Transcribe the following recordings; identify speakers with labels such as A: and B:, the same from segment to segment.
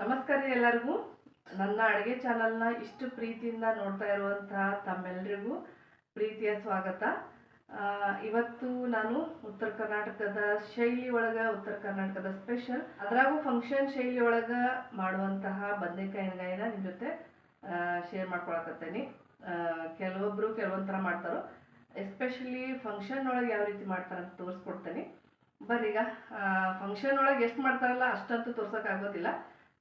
A: ನಮಸ್ಕಾರ ಎಲ್ಲರಿಗೂ. ನನ್ನ ಅಡುಗೆ ಚಾನಲ್ನ ಇಷ್ಟು ಪ್ರೀತಿಯಿಂದ ನೋಡ್ತಾ ಇರುವಂತಹ ತಮ್ಮೆಲ್ಲರಿಗೂ ಪ್ರೀತಿಯ ಸ್ವಾಗತ. ಇವತ್ತು ನಾನು ಉತ್ತರ ಕರ್ನಾಟಕದ ಶೈಲಿ ಒಳಗೆ, ಉತ್ತರ ಕರ್ನಾಟಕದ ಸ್ಪೆಷಲ್, ಅದ್ರಾಗೂ ಫಂಕ್ಷನ್ ಶೈಲಿ ಒಳಗೆ ಮಾಡುವಂತಹ ಬದನೆಕಾಯಿ ಎಣ್ಗಾಯಿನ ನಿಮ್ಮ ಜೊತೆ ಶೇರ್ ಮಾಡ್ಕೊಳಕತ್ತೇನೆ. ಕೆಲವೊಬ್ಬರು ಕೆಲವೊಬ್ರು ಕೆಲವೊಂದು ಥರ ಮಾಡ್ತಾರೋ. ಎಸ್ಪೆಷಲಿ ಫಂಕ್ಷನ್ ಒಳಗೆ ಯಾವ ರೀತಿ ಮಾಡ್ತಾರೆ ಅಂತ ತೋರಿಸ್ಕೊಡ್ತೇನೆ. ಈಗ ಫಂಕ್ಷನ್ ಒಳಗೆ ಎಷ್ಟು ಮಾಡ್ತಾರಲ್ಲ ಅಷ್ಟಂತೂ ತೋರ್ಸೋಕ್ಕಾಗೋದಿಲ್ಲ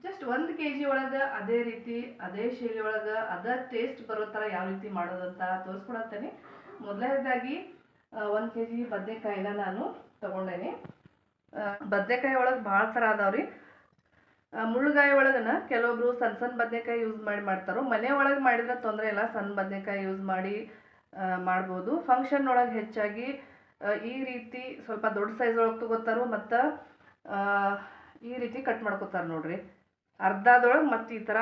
A: ಜಸ್ಟ್ ಒಂದು ಕೆ ಜಿ ಒಳಗೆ ಅದೇ ರೀತಿ, ಅದೇ ಶೈಲಿ ಒಳಗೆ, ಅದೇ ಟೇಸ್ಟ್ ಬರೋ ಥರ ಯಾವ ರೀತಿ ಮಾಡೋದು ಅಂತ ತೋರಿಸ್ಕೊಡತ್ತೇನೆ. ಮೊದಲನೇದಾಗಿ ಒಂದು ಕೆ ಜಿ ಬದನೆಕಾಯಿನ ನಾನು ತೊಗೊಂಡೇನಿ. ಬದನೆಕಾಯಿ ಒಳಗೆ ಭಾಳ ಥರ ಅದಾವೆ ರೀ. ಮುಳ್ಳುಗಾಯಿ ಒಳಗನ ಕೆಲವೊಬ್ರು ಸಣ್ಣ ಸಣ್ಣ ಬದನೆಕಾಯಿ ಯೂಸ್ ಮಾಡಿ ಮಾಡ್ತಾರೋ, ಮನೆ ಒಳಗೆ ಮಾಡಿದ್ರೆ ತೊಂದರೆ ಇಲ್ಲ ಸಣ್ಣ ಬದನೆಕಾಯಿ ಯೂಸ್ ಮಾಡಿ ಮಾಡ್ಬೋದು. ಫಂಕ್ಷನ್ ಒಳಗೆ ಹೆಚ್ಚಾಗಿ ಈ ರೀತಿ ಸ್ವಲ್ಪ ದೊಡ್ಡ ಸೈಜ್ ಒಳಗೆ ತಗೋತಾರೋ ಮತ್ತು ಈ ರೀತಿ ಕಟ್ ಮಾಡ್ಕೋತಾರೆ ನೋಡ್ರಿ. ಅರ್ಧದೊಳಗೆ ಮತ್ತೆ ಈ ಥರ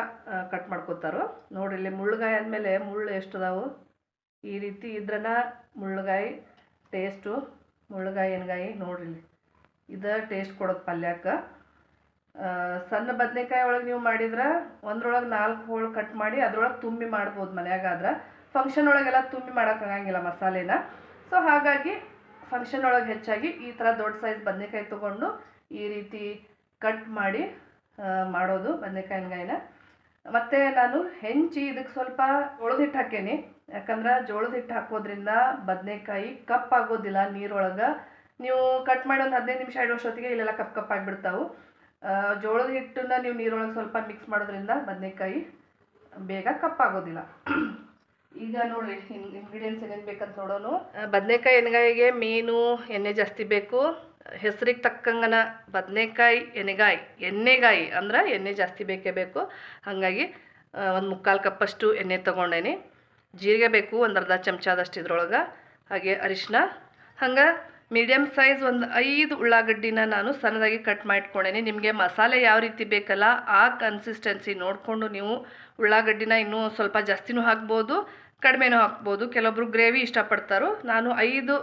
A: ಕಟ್ ಮಾಡ್ಕೋತಾರೋ. ನೋಡಿ ಇಲ್ಲಿ ಮುಳ್ಳುಗಾಯಿ ಅಂದಮೇಲೆ ಮುಳ್ಳು ಎಷ್ಟು ಅದಾವು ಈ ರೀತಿ ಇದ್ರನ ಮುಳ್ಳುಗಾಯಿ ಟೇಸ್ಟು ಮುಳ್ಳುಗಾಯಿ ಎಣ್ಗಾಯಿ ನೋಡ್ರಿ ಇಲ್ಲಿ. ಇದು ಟೇಸ್ಟ್ ಕೊಡೋದು ಪಲ್ಯಕ್ಕೆ. ಸಣ್ಣ ಬದನೆಕಾಯಿ ಒಳಗೆ ನೀವು ಮಾಡಿದ್ರೆ ಒಂದ್ರೊಳಗೆ ನಾಲ್ಕು ಹೋಳು ಕಟ್ ಮಾಡಿ ಅದ್ರೊಳಗೆ ತುಂಬಿ ಮಾಡ್ಬೋದು ಮನೆಯಾಗಾದ್ರೆ. ಫಂಕ್ಷನ್ ಒಳಗೆಲ್ಲ ತುಂಬಿ ಮಾಡೋಕ್ಕಾಗಂಗಿಲ್ಲ ಮಸಾಲೆನ. ಸೊ ಹಾಗಾಗಿ ಫಂಕ್ಷನ್ ಒಳಗೆ ಹೆಚ್ಚಾಗಿ ಈ ಥರ ದೊಡ್ಡ ಸೈಜ್ ಬದನೆಕಾಯಿ ತೊಗೊಂಡು ಈ ರೀತಿ ಕಟ್ ಮಾಡಿ ಮಾಡೋದು ಬದನೆಕಾಯಿ ಎಣ್ಗಾಯಿನ ಮತ್ತು ನಾನು ಹೆಂಚಿ ಇದಕ್ಕೆ ಸ್ವಲ್ಪ ಜೋಳದ ಹಿಟ್ಟು ಹಾಕೇನಿ. ಯಾಕಂದ್ರೆ ಜೋಳದ ಹಿಟ್ಟು ಹಾಕೋದ್ರಿಂದ ಬದನೆಕಾಯಿ ಕಪ್ಪಾಗೋದಿಲ್ಲ ನೀರೊಳಗೆ. ನೀವು ಕಟ್ ಮಾಡಿ ಒಂದು ಹದಿನೈದು ನಿಮಿಷ ಇಡೋಷ್ಟೊತ್ತಿಗೆ ಇಲ್ಲೆಲ್ಲ ಕಪ್ ಕಪ್ ಆಗಿಬಿಡ್ತಾವು. ಜೋಳದ ಹಿಟ್ಟನ್ನ ನೀವು ನೀರೊಳಗೆ ಸ್ವಲ್ಪ ಮಿಕ್ಸ್ ಮಾಡೋದ್ರಿಂದ ಬದನೆಕಾಯಿ ಬೇಗ ಕಪ್ಪಾಗೋದಿಲ್ಲ ಈಗ ನೋಡ್ರಿ ಇಂಗ್ರೀಡಿಯೆಂಟ್ಸ್ ಏನೇನು ಬೇಕಂತ ನೋಡೋನು. ಬದನೆಕಾಯಿ ಎಣ್ಗಾಯಿಗೆ ಮೀನು ಎಣ್ಣೆ ಜಾಸ್ತಿ ಬೇಕು. ಹೆಸರಿಗೆ ತಕ್ಕಂಗನ ಬದನೆಕಾಯಿ, ಎಣ್ಣೆಗಾಯಿ ಎಣ್ಣೆಗಾಯಿ ಅಂದ್ರೆ ಎಣ್ಣೆ ಜಾಸ್ತಿ ಬೇಕೇ ಬೇಕು. ಹಾಗಾಗಿ ಒಂದು ಮುಕ್ಕಾಲು ಕಪ್ಪಷ್ಟು ಎಣ್ಣೆ ತೊಗೊಂಡೇನಿ. ಜೀರಿಗೆ ಬೇಕು, ಒಂದು ಅರ್ಧ ಚಮಚದಷ್ಟು ಇದ್ರೊಳಗೆ. ಹಾಗೆ ಅರಿಶಿನ ಹಂಗೆ ಮೀಡಿಯಮ್ ಸೈಜ್ ಒಂದು ಐದು ಉಳ್ಳಾಗಡ್ಡಿನ ನಾನು ಸಣ್ಣದಾಗಿ ಕಟ್ ಮಾಡಿಟ್ಕೊಂಡೇನಿ ನಿಮಗೆ ಮಸಾಲೆ ಯಾವ ರೀತಿ ಬೇಕಲ್ಲ ಆ ಕನ್ಸಿಸ್ಟೆನ್ಸಿ ನೋಡಿಕೊಂಡು ನೀವು ಉಳ್ಳಾಗಡ್ಡಿನ ಇನ್ನೂ ಸ್ವಲ್ಪ ಜಾಸ್ತಿನೂ ಹಾಕ್ಬೋದು, ಕಡಿಮೆನೂ ಹಾಕ್ಬೋದು. ಕೆಲವೊಬ್ರು ಗ್ರೇವಿ ಇಷ್ಟಪಡ್ತಾರೋ. ನಾನು ಐದು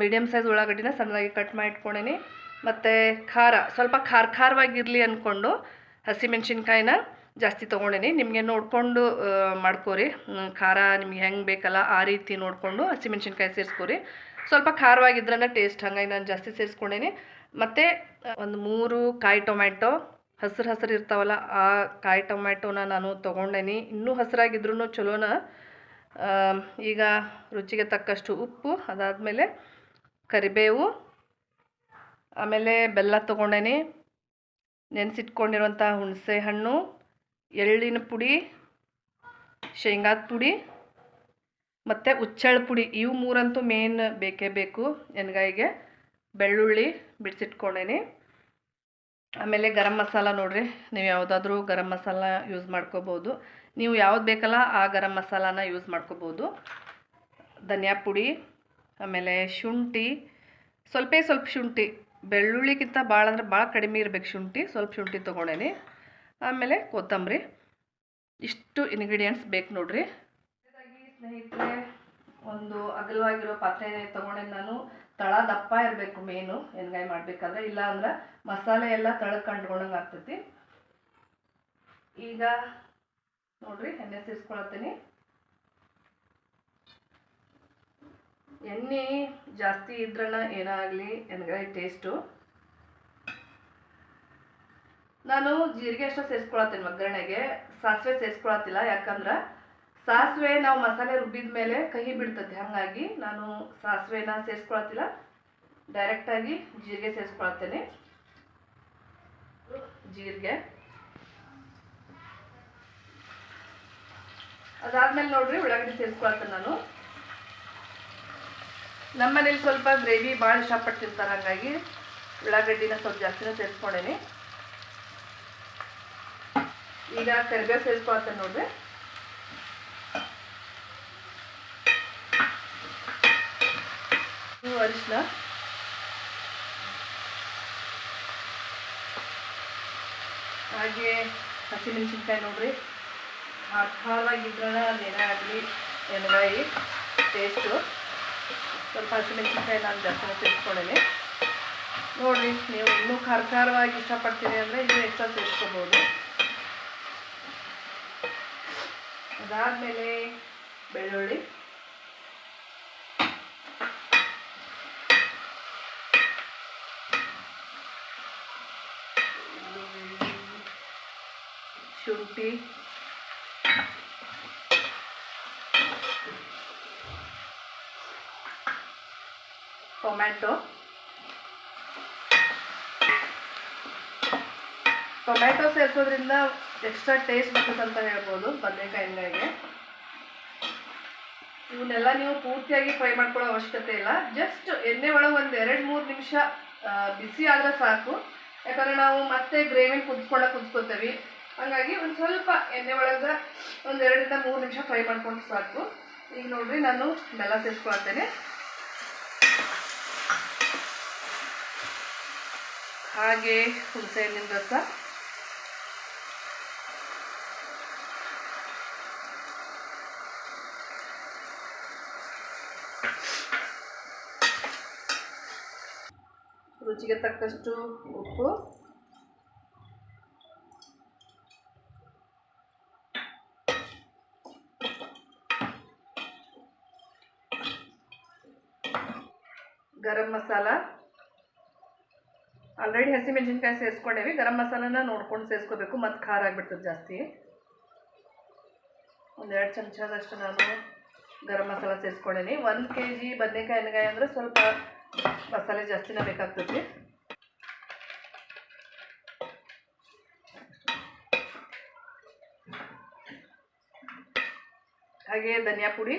A: ಮೀಡಿಯಮ್ ಸೈಜ್ ಉಳ್ಳಾಗಡ್ಡಿನ ಸಣ್ಣದಾಗಿ ಕಟ್ ಮಾಡಿಟ್ಕೊಂಡೇನಿ. ಮತ್ತು ಖಾರ, ಸ್ವಲ್ಪ ಖಾರ ಖಾರವಾಗಿರಲಿ ಅಂದ್ಕೊಂಡು ಹಸಿಮೆಣ್ಸಿನ್ಕಾಯಿನ ಜಾಸ್ತಿ ತೊಗೊಂಡೀನಿ. ನಿಮಗೆ ನೋಡಿಕೊಂಡು ಮಾಡ್ಕೋರಿ. ಖಾರ ನಿಮ್ಗೆ ಹೆಂಗೆ ಬೇಕಲ್ಲ ಆ ರೀತಿ ನೋಡಿಕೊಂಡು ಹಸಿಮೆಣ್ಸಿನ್ಕಾಯಿ ಸೇರಿಸ್ಕೊರಿ. ಸ್ವಲ್ಪ ಖಾರವಾಗಿದ್ರನ್ನ ಟೇಸ್ಟ್ ಹಂಗಾಗಿ ನಾನು ಜಾಸ್ತಿ ಸೇರಿಸ್ಕೊಂಡೇನಿ. ಮತ್ತು ಒಂದು ಮೂರು ಕಾಯಿ ಟೊಮ್ಯಾಟೊ, ಹಸಿರು ಹಸಿರು ಇರ್ತಾವಲ್ಲ ಆ ಕಾಯಿ ಟೊಮ್ಯಾಟೊನ ನಾನು ತೊಗೊಂಡೇನಿ. ಇನ್ನೂ ಹಸಿರಾಗಿದ್ರೂ ಚಲೋನ ಈಗ ರುಚಿಗೆ ತಕ್ಕಷ್ಟು ಉಪ್ಪು, ಅದಾದಮೇಲೆ ಕರಿಬೇವು, ಆಮೇಲೆ ಬೆಲ್ಲ ತೊಗೊಂಡೇನಿ. ನೆನೆಸಿಟ್ಕೊಂಡಿರುವಂಥ ಹುಣಸೆ ಹಣ್ಣು, ಎಳ್ಳಿನ ಪುಡಿ, ಶೇಂಗಾದ ಪುಡಿ, ಮತ್ತು ಉಚ್ಚಳ ಪುಡಿ. ಇವು ಮೂರಂತೂ ಮೇನ್ ಬೇಕೇ ಬೇಕು ಎಣ್ಗಾಯಿಗೆ. ಬೆಳ್ಳುಳ್ಳಿ ಬಿಡಿಸಿಟ್ಕೊಂಡೇನಿ. ಆಮೇಲೆ ಗರಂ ಮಸಾಲ ನೋಡ್ರಿ, ನೀವು ಯಾವುದಾದ್ರೂ ಗರಂ ಮಸಾಲ ಯೂಸ್ ಮಾಡ್ಕೋಬೋದು. ನೀವು ಯಾವ್ದು ಬೇಕಲ್ಲ ಆ ಗರಂ ಮಸಾಲಾನ ಯೂಸ್ ಮಾಡ್ಕೋಬೋದು. ಧನಿಯಾ ಪುಡಿ, ಆಮೇಲೆ ಶುಂಠಿ, ಸ್ವಲ್ಪ ಸ್ವಲ್ಪ ಶುಂಠಿ. ಬೆಳ್ಳುಳ್ಳಿಗಿಂತ ಭಾಳ ಅಂದರೆ ಭಾಳ ಕಡಿಮೆ ಇರಬೇಕು ಶುಂಠಿ, ಸ್ವಲ್ಪ ಶುಂಠಿ ತೊಗೊಂಡೇನಿ. ಆಮೇಲೆ ಕೊತ್ತಂಬರಿ. ಇಷ್ಟು ಇಂಗ್ರೀಡಿಯೆಂಟ್ಸ್ ಬೇಕು ನೋಡ್ರಿ. ಸ್ನೇಹಿತರೆ, ಒಂದು ಅಗಲವಾಗಿರೋ ಪಾತ್ರೆ ತೊಗೊಂಡೆ ನಾನು, ತಳ ದಪ್ಪ ಇರಬೇಕು ಮೇನು ಎಣ್ಗಾಯಿ ಮಾಡಬೇಕಾದ್ರೆ. ಇಲ್ಲ ಅಂದ್ರೆ ಮಸಾಲೆ ಎಲ್ಲ ತಳಕ್ಕೆ ಕಂಡ್ಕೊಂಡಂಗೆ ಆಗ್ತೈತಿ. ಈಗ ನೋಡ್ರಿ, ಎಣ್ಣೆ ಸೇರಿಸ್ಕೊಳತ್ತೀನಿ. ಎಣ್ಣೆ ಜಾಸ್ತಿ ಇದ್ರಣ್ಣ ಏನಾಗಲಿ ಎಣ್ಗಾಯಿ ಟೇಸ್ಟು ನಾನು ಜೀರಿಗೆ ಅಷ್ಟು ಸೇರಿಸ್ಕೊಳತ್ತೀನಿ ಒಗ್ಗರಣೆಗೆ. ಸಾಸಿವೆ ಸೇರಿಸ್ಕೊಳತ್ತಿಲ್ಲ, ಯಾಕಂದ್ರೆ ಸಾಸಿವೆ ನಾವು ಮಸಾಲೆ ರುಬ್ಬಿದ ಮೇಲೆ ಕಹಿ ಬಿಡ್ತದೆ, ಹಾಗಾಗಿ ನಾನು ಸಾಸಿವೆನ ಸೇರಿಸ್ಕೊಳತ್ತಿಲ್ಲ. ಡೈರೆಕ್ಟಾಗಿ ಜೀರಿಗೆ ಸೇರಿಸ್ಕೊಳತ್ತೇನೆ. ಜೀರಿಗೆ. ಅದಾದ್ಮೇಲೆ ನೋಡ್ರಿ, ಉಳ್ಳಾಗಡ್ಡೆ ಸೇರಿಸ್ಕೊಳ್ತೇನೆ ನಾನು. ನಮ್ಮನೇಲಿ ಸ್ವಲ್ಪ ಗ್ರೇವಿ ಭಾಳ ಇಷ್ಟಪಟ್ಟು ತಿಂತಾರೆ ಹಾಗಾಗಿ ಉಳ್ಳಾಗಡ್ಡಿನ ಸ್ವಲ್ಪ ಜಾಸ್ತಿನೇ ಸೇರಿಸ್ಕೊಂಡೇನಿ. ಈಗ ಕರಿಬೇವು ಸೇರಿಸ್ಕೊಳ್ತೇನೆ ನೋಡ್ರಿ. ಅರಿಶಿನ ಹಾಗೆ ಹಸಿಮೆಣಸಿನ್ಕಾಯಿ ನೋಡ್ರಿ. ಆತ್ಮಾವಾಗಿದ್ರಲ್ಲ ದಿನ ಆಗಲಿ ಎಣ್ಗಾಯಿ ಟೇಸ್ಟು ಸ್ವಲ್ಪ ಹಸಿಮೆಣಸಿನ್ಕಾಯಿ ನಾನು ಜಾಸ್ತಿನೇ ತಿಳ್ಸ್ಕೊಂಡೇನೆ ನೋಡಿರಿ, ನೀವು ಇನ್ನೂ ಖಾರ ಖಾರವಾಗಿ ಇಷ್ಟಪಡ್ತೀನಿ ಅಂದರೆ ಇನ್ನೂ ಎಕ್ಸ್ಟ್ರಾ ತಿಳ್ಸ್ಕೊಬೋದು ಅದಾದಮೇಲೆ ಬೆಳ್ಳುಳ್ಳಿ. ಶುಂಠಿ. ಟೊಮ್ಯಾಟೊ ಟೊಮ್ಯಾಟೊ ಸೇರಿಸೋದ್ರಿಂದ ಎಕ್ಸ್ಟ್ರಾ ಟೇಸ್ಟ್ ಬರ್ತದೆ ಅಂತ ಹೇಳ್ಬೋದು, ಬದನೆಕಾಯಿ ಎಣ್ಣೆಗೆ ಇವನ್ನೆಲ್ಲ ನೀವು ಪೂರ್ತಿಯಾಗಿ ಫ್ರೈ ಮಾಡ್ಕೊಳ್ಳೋ ಅವಶ್ಯಕತೆ ಇಲ್ಲ. ಜಸ್ಟ್ ಎಣ್ಣೆ ಒಳಗೆ ಒಂದು ಎರಡು ಮೂರು ನಿಮಿಷ ಬಿಸಿ ಆದರೆ ಸಾಕು. ಯಾಕಂದರೆ ನಾವು ಮತ್ತೆ ಗ್ರೇವಿನ ಕುದಿಸ್ಕೊಂಡ ಕುದಿಸ್ಕೊತೇವೆ. ಹಾಗಾಗಿ ಒಂದು ಸ್ವಲ್ಪ ಎಣ್ಣೆ ಒಳಗೆ ಒಂದು ಎರಡರಿಂದ ಮೂರು ನಿಮಿಷ ಫ್ರೈ ಮಾಡ್ಕೊಂಡು ಸಾಕು. ಈಗ ನೋಡಿರಿ, ನಾನು ಬೆಲ್ಲ ಸೇರಿಸ್ಕೊಳ್ತೇನೆ. ಹಾಗೆ ಹುಣಸೆ ಹಣ್ಣಿನ ರಸ. ರುಚಿಗೆ ತಕ್ಕಷ್ಟು ಉಪ್ಪು. ಗರಂ ಮಸಾಲ. ಆಲ್ರೆಡಿ ಹಸಿಮೆಣಸಿನ್ಕಾಯಿ ಸೇರಿಸ್ಕೊಂಡೇವಿ ಗರಂ ಮಸಾಲನ ನೋಡ್ಕೊಂಡು ಸೇರಿಸ್ಕೋಬೇಕು, ಮತ್ತು ಖಾರ ಆಗಿಬಿಡ್ತದೆ ಜಾಸ್ತಿ. ಒಂದೆರಡು ಚಮಚದಷ್ಟು ನಾನು ಗರಂ ಮಸಾಲ ಸೇರಿಸ್ಕೊಂಡೇನಿ. ಒಂದು ಕೆ ಜಿ ಬದನೆಕಾಯಿ ಎಣ್ಣೆಗಾಯಿ ಅಂದರೆ ಸ್ವಲ್ಪ ಮಸಾಲೆ ಜಾಸ್ತಿನೇ ಬೇಕಾಗ್ತೈತಿ. ಹಾಗೆ ಧನಿಯಾ ಪುಡಿ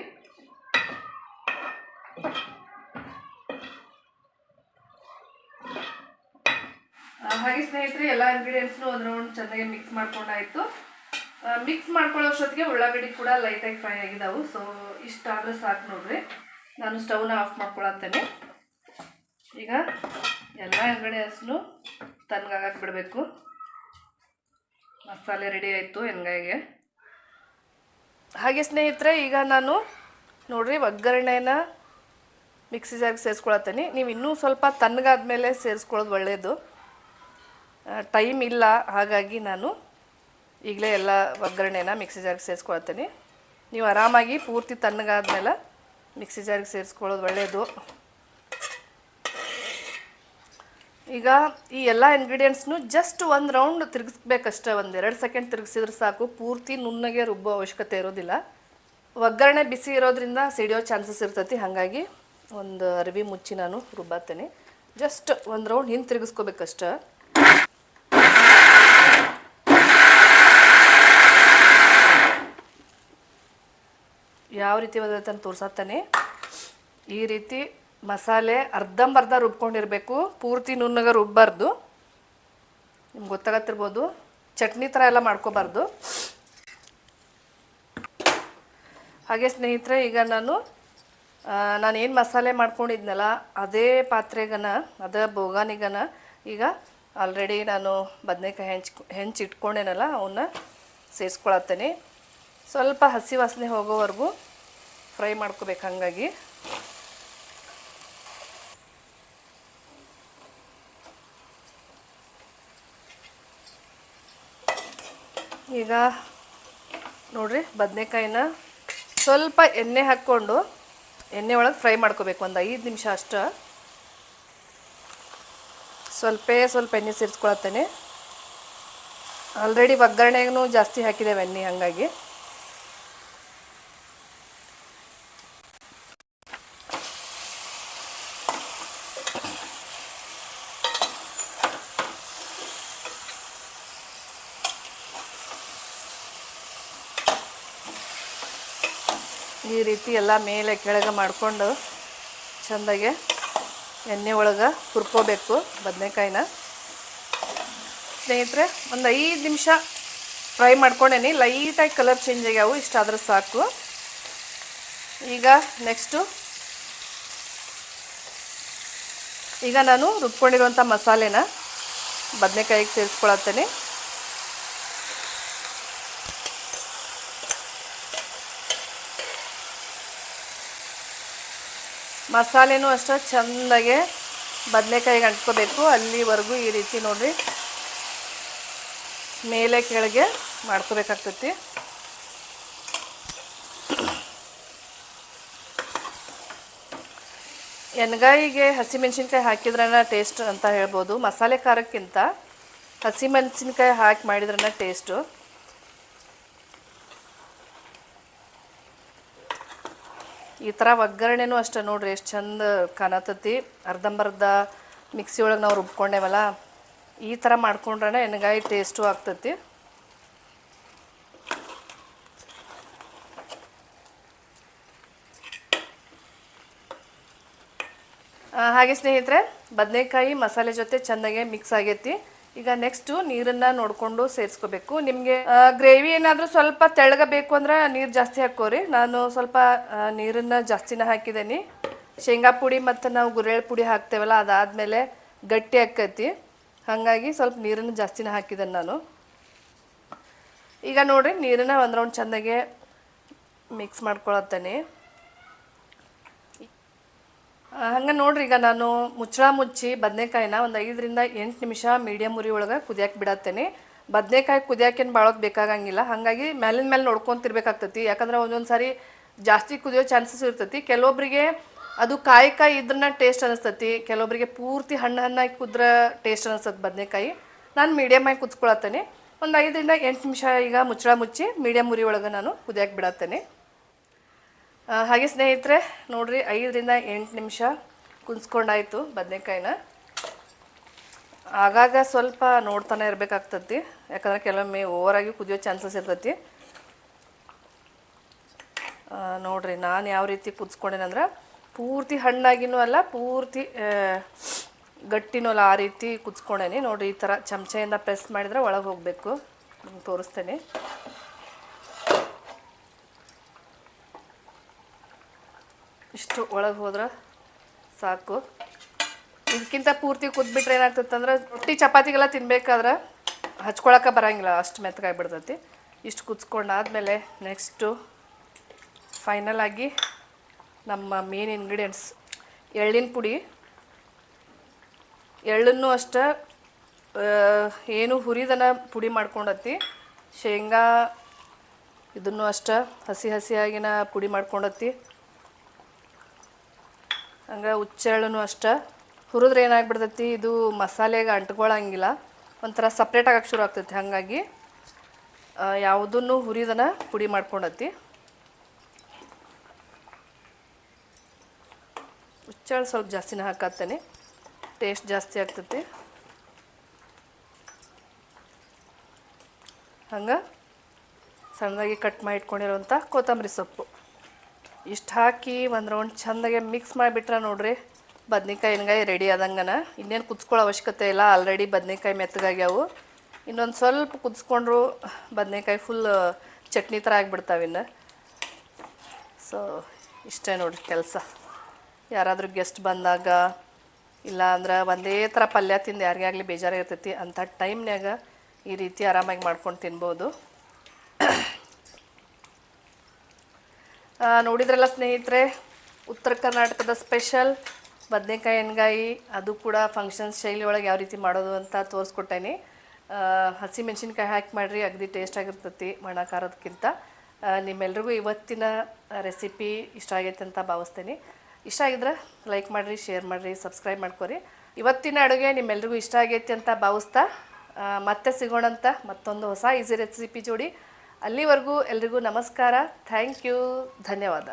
A: ಹಾಗೆ ಸ್ನೇಹಿತರೆ, ಎಲ್ಲ ಇಂಗ್ರೀಡಿಯೆಂಟ್ಸ್ನು ಒಂದು ರೌಂಡ್ ಚೆನ್ನಾಗಿ ಮಿಕ್ಸ್ ಮಾಡ್ಕೊಂಡಾಯ್ತು. ಮಿಕ್ಸ್ ಮಾಡ್ಕೊಳ್ಳೋಷ್ಟೊತ್ತಿಗೆ ಉಳ್ಳಾಗಡ್ಡಿ ಕೂಡ ಲೈಟಾಗಿ ಫ್ರೈ ಆಗಿದಾವು. ಸೊ ಇಷ್ಟ ಆದರೆ ಸಾಕು ನೋಡ್ರಿ. ನಾನು ಸ್ಟವ್ನ ಆಫ್ ಮಾಡ್ಕೊಳತ್ತೇನೆ. ಈಗ ಎಲ್ಲ ಇಂಗ್ರೀಡಿಯೆಂಟ್ಸ್ನು ತಣ್ಣಗಾಗಕ್ಕೆ ಬಿಡಬೇಕು. ಮಸಾಲೆ ರೆಡಿ ಆಯಿತು ಎಣ್ಗಾಯಿಗೆ ಹಾಗೆ ಸ್ನೇಹಿತರೆ, ಈಗ ನಾನು ನೋಡ್ರಿ ಒಗ್ಗರಣೆನ ಮಿಕ್ಸಿ ಜಾರ್ಗೆ ಸೇರಿಸ್ಕೊಳತ್ತೀನಿ. ನೀವು ಇನ್ನೂ ಸ್ವಲ್ಪ ತಣ್ಣಗಾದ್ಮೇಲೆ ಸೇರಿಸ್ಕೊಳ್ಳೋದು ಒಳ್ಳೆಯದು ಟೈಮ್ ಇಲ್ಲ. ಹಾಗಾಗಿ ನಾನು ಈಗಲೇ ಎಲ್ಲ ಒಗ್ಗರಣೆನ ಮಿಕ್ಸಿ ಜಾರ್ಗೆ ಸೇರಿಸ್ಕೊಳ್ತೀನಿ. ನೀವು ಆರಾಮಾಗಿ ಪೂರ್ತಿ ತಣ್ಣಗಾದ್ಮೇಲೆ ಮಿಕ್ಸಿ ಜಾರ್ಗೆ ಸೇರಿಸ್ಕೊಳ್ಳೋದು ಒಳ್ಳೆಯದು ಈಗ ಈ ಎಲ್ಲ ಇಂಗ್ರೀಡಿಯೆಂಟ್ಸ್ನು ಜಸ್ಟ್ ಒಂದು ರೌಂಡ್ ತಿರುಗಿಸ್ಬೇಕಷ್ಟೆ. ಒಂದು ಎರಡು ಸೆಕೆಂಡ್ ತಿರುಗಿಸಿದ್ರೆ ಸಾಕು. ಪೂರ್ತಿ ನುಣ್ಣಗೆ ರುಬ್ಬೋ ಅವಶ್ಯಕತೆ ಇರೋದಿಲ್ಲ. ಒಗ್ಗರಣೆ ಬಿಸಿ ಇರೋದ್ರಿಂದ ಸಿಡಿಯೋ ಚಾನ್ಸಸ್ ಇರ್ತೈತಿ. ಹಾಗಾಗಿ ಒಂದು ಅರಿವಿ ಮುಚ್ಚಿ ನಾನು ರುಬ್ಬತ್ತೇನೆ ಜಸ್ಟ್ ಒಂದು ರೌಂಡ್ ಹಿಂದೆ ತಿರುಗಿಸ್ಕೋಬೇಕಷ್ಟೆ. ಯಾವ ರೀತಿ ಬಂದೈತೆ ಅಂತ ತೋರ್ಸತ್ತಾನೆ ಈ ರೀತಿ ಮಸಾಲೆ ಅರ್ಧಂಬರ್ಧ ರುಬ್ಕೊಂಡಿರಬೇಕು. ಪೂರ್ತಿ ನುಣ್ಣಗೆ ರುಬ್ಬಾರ್ದು. ನಿಮ್ಗೆ ಗೊತ್ತಾಗತ್ತಿರ್ಬೋದು. ಚಟ್ನಿ ಥರ ಎಲ್ಲ ಮಾಡ್ಕೋಬಾರ್ದು. ಹಾಗೆ ಸ್ನೇಹಿತರೆ, ಈಗ ನಾನು ನಾನು ಏನು ಮಸಾಲೆ ಮಾಡ್ಕೊಂಡಿದ್ನಲ್ಲ, ಅದೇ ಪಾತ್ರೆಗನ, ಅದೇ ಬೋಗಾನಿಗನ, ಈಗ ಆಲ್ರೆಡಿ ನಾನು ಬದನೆಕಾಯಿ ಹೆಂಚ್ ಹೆಂಚ್ ಇಟ್ಕೊಂಡೇನಲ್ಲ ಅವನ್ನ ಸೇರಿಸ್ಕೊಳತ್ತೇನೆ ಸ್ವಲ್ಪ ಹಸಿ ವಾಸನೆ ಹೋಗೋವರೆಗೂ ಫ್ರೈ ಮಾಡ್ಕೋಬೇಕು ಹಾಗಾಗಿ. ಈಗ ನೋಡ್ರಿ ಬದನೆಕಾಯಿನ ಸ್ವಲ್ಪ ಎಣ್ಣೆ ಹಾಕ್ಕೊಂಡು ಎಣ್ಣೆ ಒಳಗೆ ಫ್ರೈ ಮಾಡ್ಕೋಬೇಕು ಒಂದು ಐದು ನಿಮಿಷ ಅಷ್ಟ. ಸ್ವಲ್ಪ ಸ್ವಲ್ಪ ಎಣ್ಣೆ ಸೇರಿಸ್ಕೊಳತ್ತೇನೆ. ಆಲ್ರೆಡಿ ಒಗ್ಗರಣೆಗೂ ಜಾಸ್ತಿ ಹಾಕಿದ್ದೇವೆ ಎಣ್ಣೆ ಹಾಗಾಗಿ. ಈ ರೀತಿ ಎಲ್ಲ ಮೇಲೆ ಕೆಳಗೆ ಮಾಡಿಕೊಂಡು ಚೆಂದಾಗೆ ಎಣ್ಣೆ ಒಳಗೆ ಹುರ್ಕೋಬೇಕು ಬದನೆಕಾಯಿನ. ಸ್ನೇಹಿತರೆ, ಒಂದು ಐದು ನಿಮಿಷ ಫ್ರೈ ಮಾಡ್ಕೊಂಡೇನಿ. ಲೈಟಾಗಿ ಕಲರ್ ಚೇಂಜ್ ಆಗ್ಯಾವು, ಇಷ್ಟಾದ್ರೆ ಸಾಕು. ಈಗ ನೆಕ್ಸ್ಟು ಈಗ ನಾನು ರುಬ್ಕೊಂಡಿರುವಂಥ ಮಸಾಲೆನ ಬದನೆಕಾಯಿಗೆ ಸೇರಿಸ್ಕೊಳತ್ತೇನೆ. ಮಸಾಲೆನೂ ಅಷ್ಟೇ, ಚೆಂದಾಗೆ ಬದನೆಕಾಯಿಗೆ ಅಂಟ್ಕೋಬೇಕು. ಅಲ್ಲಿವರೆಗೂ ಈ ರೀತಿ ನೋಡಿರಿ. ಮೇಲೆ ಕೆಳಗೆ ಮಾಡ್ಕೋಬೇಕಾಗ್ತೈತಿ. ಎಣ್ಗಾಯಿಗೆ ಹಸಿಮೆಣ್ಸಿನ್ಕಾಯಿ ಹಾಕಿದ್ರನ ಟೇಸ್ಟ್ ಅಂತ ಹೇಳ್ಬೋದು. ಮಸಾಲೆ ಖಾರಕ್ಕಿಂತ ಹಸಿಮೆಣ್ಸಿನ್ಕಾಯಿ ಹಾಕಿ ಮಾಡಿದ್ರನ ಟೇಸ್ಟು ಈ ಥರ ಒಗ್ಗರಣೆನೂ ಅಷ್ಟೆ ನೋಡ್ರಿ, ಎಷ್ಟು ಚಂದ ಕನತತಿ ಅರ್ಧಂಬರ್ಧ ಮಿಕ್ಸಿ ಒಳಗೆ ನಾವು ರುಬ್ಕೊಂಡೇವಲ್ಲ, ಈ ಥರ ಮಾಡ್ಕೊಂಡ್ರೆ ಎಣ್ಗಾಯಿ ಟೇಸ್ಟು ಆಗ್ತತಿ. ಹಾಗೆ ಸ್ನೇಹಿತರೆ, ಬದನೆಕಾಯಿ ಮಸಾಲೆ ಜೊತೆ ಚೆನ್ನಾಗೆ ಮಿಕ್ಸ್ ಆಗೈತಿ. ಈಗ ನೆಕ್ಸ್ಟ್ ನೀರನ್ನ ನೋಡಿಕೊಂಡು ಸೇರಿಸ್ಕೋಬೇಕು. ನಿಮಗೆ ಗ್ರೇವಿ ಏನಾದರೂ ಸ್ವಲ್ಪ ತೆಳಗಬೇಕು ಅಂದ್ರೆ ನೀರು ಜಾಸ್ತಿ ಹಾಕೋರಿ ನಾನು ಸ್ವಲ್ಪ ನೀರನ್ನ ಜಾಸ್ತಿನ ಹಾಕಿದ್ದೀನಿ. ಶೇಂಗಾ ಪುಡಿ ಮತ್ತು ನಾವು ಗುರೇಳ್ ಪುಡಿ ಹಾಕ್ತೇವಲ್ಲ, ಅದಾದಮೇಲೆ ಗಟ್ಟಿ ಹಾಕತಿ ಹಾಗಾಗಿ ಸ್ವಲ್ಪ ನೀರನ್ನು ಜಾಸ್ತಿನ ಹಾಕಿದ್ದೇನೆ ನಾನು. ಈಗ ನೋಡ್ರಿ, ನೀರನ್ನ ಒಂದು ರೌಂಡ್ ಚೆನ್ನಾಗೆ ಮಿಕ್ಸ್ ಮಾಡ್ಕೊಳತ್ತೇನೆ. ಹಂಗೆ ನೋಡ್ರಿ, ಈಗ ನಾನು ಮುಚ್ಚಳ ಮುಚ್ಚಿ ಬದನೆಕಾಯಿನ ಒಂದು ಐದರಿಂದ ಎಂಟು ನಿಮಿಷ ಮೀಡಿಯಮ್ ಉರಿ ಒಳಗೆ ಕುದಿಯಕ್ಕೆ ಬಿಡತ್ತೇನೆ. ಬದನೆಕಾಯಿ ಕುದಿಯೋಕೇನು ಭಾಳೋದು ಬೇಕಾಗಂಗಿಲ್ಲ. ಹಾಗಾಗಿ ಮೇಲಿನ ಮೇಲೆ ನೋಡ್ಕೊತಿರ್ಬೇಕಾಗ್ತತಿ ಯಾಕಂದ್ರೆ ಒಂದೊಂದು ಸಾರಿ ಜಾಸ್ತಿ ಕುದಿಯೋ ಚಾನ್ಸಸ್ ಇರ್ತೈತಿ. ಕೆಲವೊಬ್ಬರಿಗೆ ಅದು ಕಾಯಿ ಕಾಯಿ ಇದ್ರನ್ನ ಟೇಸ್ಟ್ ಅನಿಸ್ತತಿ. ಕೆಲವೊಬ್ಬರಿಗೆ ಪೂರ್ತಿ ಹಣ್ಣು ಹಣ್ಣಾಗಿ ಕುದ್ರ ಟೇಸ್ಟ್ ಅನಿಸ್ತದೆ ಬದನೆಕಾಯಿ. ನಾನು ಮೀಡಿಯಮ್ ಆಗಿ ಕುದಿಸ್ಕೊಳತ್ತೇನೆ. ಒಂದು ಐದರಿಂದ ಎಂಟು ನಿಮಿಷ ಈಗ ಮುಚ್ಚಳ ಮುಚ್ಚಿ ಮೀಡಿಯಮ್ ಉರಿ ಒಳಗೆ ನಾನು ಕುದಿಯಕ್ಕೆ ಬಿಡತ್ತೇನೆ. ಹಾಗೆ ಸ್ನೇಹಿತರೆ, ನೋಡ್ರಿ, ಐದರಿಂದ ಎಂಟು ನಿಮಿಷ ಕುದಿಸ್ಕೊಂಡಾಯ್ತು ಬದನೆಕಾಯಿನ. ಆಗಾಗ ಸ್ವಲ್ಪ ನೋಡ್ತಾನೆ ಇರಬೇಕಾಗ್ತತಿ, ಯಾಕಂದ್ರೆ ಕೆಲವೊಮ್ಮೆ ಓವರಾಗಿ ಕುದಿಯೋ ಚಾನ್ಸಸ್ ಇರ್ತೈತಿ. ನೋಡಿ ನೋಡ್ರಿ, ನಾನು ಯಾವ ರೀತಿ ಕುದಿಸ್ಕೊಂಡೇನಂದ್ರೆ ಪೂರ್ತಿ ಹಣ್ಣಾಗಿನೂ ಅಲ್ಲ, ಪೂರ್ತಿ ಗಟ್ಟಿನೂ ಅಲ್ಲ, ಆ ರೀತಿ ಕುದಿಸ್ಕೊಂಡೇನಿ. ನೋಡ್ರಿ, ಈ ಥರ ಚಮಚೆಯಿಂದ ಪ್ರೆಸ್ ಮಾಡಿದ್ರೆ ಒಳಗೆ ಹೋಗಬೇಕು. ತೋರಿಸ್ತೇನೆ. ಇಷ್ಟು ಒಳಗೆ ಹೋದ್ರೆ ಸಾಕು. ಇದಕ್ಕಿಂತ ಪೂರ್ತಿ ಕುದ್ಬಿಟ್ರೆ ಏನಾಗ್ತದಂದ್ರೆ ರೊಟ್ಟಿ ಚಪಾತಿಗೆಲ್ಲ ತಿನ್ಬೇಕಾದ್ರೆ ಹಚ್ಕೊಳಕ್ಕೆ ಬರಂಗಿಲ್ಲ, ಅಷ್ಟು ಮೆತ್ತಗಾಗ್ಬಿಡ್ತೈತಿ ಇಷ್ಟು ಕುದಿಸ್ಕೊಂಡಾದ್ಮೇಲೆ ನೆಕ್ಸ್ಟು ಫೈನಲ್ ಆಗಿ ನಮ್ಮ ಮೇನ್ ಇಂಗ್ರೀಡಿಯೆಂಟ್ಸ್ ಎಳ್ಳಿನ ಪುಡಿ. ಎಳ್ಳನ್ನು ಅಷ್ಟೇ ಏನು ಹುರಿದನ ಪುಡಿ ಮಾಡ್ಕೊಂಡತಿ ಶೇಂಗಾ ಇದನ್ನು ಅಷ್ಟೇ ಹಸಿ ಹಸಿಯಾಗಿನ ಪುಡಿ ಮಾಡ್ಕೊಂಡತಿ ಹಂಗೆ ಹುಚ್ಚೆಳ್ಳೂ ಅಷ್ಟೆ. ಹುರಿದ್ರೆ ಏನಾಗ್ಬಿಡ್ತೈತಿ, ಇದು ಮಸಾಲೆಗೆ ಅಂಟ್ಕೊಳಂಗಿಲ್ಲ. ಒಂಥರ ಸಪ್ರೇಟ್ ಆಗಕ್ಕೆ ಶುರು ಆಗ್ತೈತಿ. ಹಾಗಾಗಿ ಯಾವುದನ್ನು ಹುರಿದನ ಪುಡಿ ಮಾಡ್ಕೊಂಡತಿ. ಹುಚ್ಚೆಳ್ಳು ಸ್ವಲ್ಪ ಜಾಸ್ತಿನ ಹಾಕತ್ತೇನೆ. ಟೇಸ್ಟ್ ಜಾಸ್ತಿ ಆಗ್ತೈತಿ. ಹಂಗೆ, ಸಣ್ಣದಾಗಿ ಕಟ್ ಮಾಡಿ ಇಟ್ಕೊಂಡಿರೋಂಥ ಕೊತ್ತಂಬರಿ ಸೊಪ್ಪು. ಇಷ್ಟು ಹಾಕಿ ಒಂದು ರೌಂಡ್ ಚೆಂದಾಗೆ ಮಿಕ್ಸ್ ಮಾಡಿಬಿಟ್ರೆ ನೋಡ್ರಿ, ಬದ್ನೆಕಾಯಿ ಎಣ್ಗಾಯಿ ರೆಡಿ ಆದಂಗನ. ಇನ್ನೇನು ಕುದಿಸ್ಕೊಳ್ಳೋ ಅವಶ್ಯಕತೆ ಇಲ್ಲ ಆಲ್ರೆಡಿ ಬದನೆಕಾಯಿ ಮೆತ್ತಗಾಗ್ಯಾವು ಇನ್ನೊಂದು ಸ್ವಲ್ಪ ಕುದಿಸ್ಕೊಂಡ್ರು ಬದನೆಕಾಯಿ ಫುಲ್ ಚಟ್ನಿ ಥರ ಆಗಿಬಿಡ್ತಾವಿನ್ನು ಸೊ ಇಷ್ಟೇ ನೋಡ್ರಿ ಕೆಲಸ. ಯಾರಾದರೂ ಗೆಸ್ಟ್ ಬಂದಾಗ, ಇಲ್ಲ ಅಂದ್ರೆ ಒಂದೇ ಥರ ಪಲ್ಯ ತಿಂದು ಯಾರಿಗೇ ಆಗಲಿ ಬೇಜಾರಾಗಿರ್ತೈತಿ, ಅಂಥ ಟೈಮ್ನಾಗ ಈ ರೀತಿ ಆರಾಮಾಗಿ ಮಾಡ್ಕೊಂಡು ತಿನ್ಬೋದು. ನೋಡಿದ್ರಲ್ಲ ಸ್ನೇಹಿತರೆ, ಉತ್ತರ ಕರ್ನಾಟಕದ ಸ್ಪೆಷಲ್ ಬದನೆಕಾಯಿ ಎಣ್ಗಾಯಿ, ಅದು ಕೂಡ ಫಂಕ್ಷನ್ ಶೈಲಿ ಒಳಗೆ ಯಾವ ರೀತಿ ಮಾಡೋದು ಅಂತ ತೋರಿಸ್ಕೊಟ್ಟೇನೆ. ಹಸಿ ಮೆಣಸಿನ್ಕಾಯಿ ಹಾಕಿ ಮಾಡಿರಿ, ಅಗದಿ ಟೇಸ್ಟ್ ಆಗಿರ್ತೈತಿ ಮಣ ಖಾರದಕ್ಕಿಂತ ನಿಮ್ಮೆಲ್ರಿಗೂ ಇವತ್ತಿನ ರೆಸಿಪಿ ಇಷ್ಟ ಆಗೈತೆ ಅಂತ ಭಾವಿಸ್ತೇನೆ. ಇಷ್ಟ ಆಗಿದ್ರೆ ಲೈಕ್ ಮಾಡಿರಿ ಶೇರ್ ಮಾಡಿರಿ ಸಬ್ಸ್ಕ್ರೈಬ್ ಮಾಡ್ಕೊರಿ. ಇವತ್ತಿನ ಅಡುಗೆ ನಿಮ್ಮೆಲ್ರಿಗೂ ಇಷ್ಟ ಆಗೈತಿ ಅಂತ ಭಾವಿಸ್ತಾ ಮತ್ತೆ ಸಿಗೋಣಂತ ಮತ್ತೊಂದು ಹೊಸ ಈಸಿ ರೆಸಿಪಿ ಜೋಡಿ ಅಲ್ಲಿವರೆಗೂ ಎಲ್ರಿಗೂ ನಮಸ್ಕಾರ. ಥ್ಯಾಂಕ್ ಯು ಧನ್ಯವಾದ.